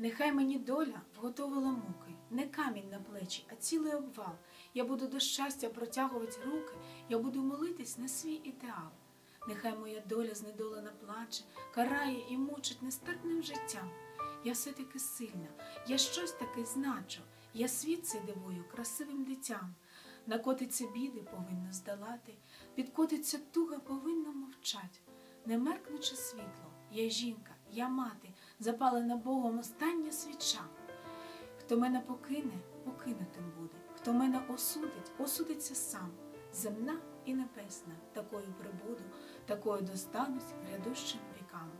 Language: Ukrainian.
Нехай мені доля вготовила муки, не камінь на плечі, а цілий обвал. Я буду до щастя протягувати руки, я буду молитись на свій ідеал. Нехай моя доля знедолена плаче, карає і мучить нестерпним життям. Я все-таки сильна, я щось таки значу, я світ цей дивую красивим дитям. Накотиться біди повинно здолати, підкотиться туга повинна мовчать. Не меркнучи світло, я жінка, я мати, запалена Богом остання свіча. Хто мене покине, покинутим буде. Хто мене осудить, осудиться сам. Земна і небесна, такою прибуду, такою достанусь грядущим вікам.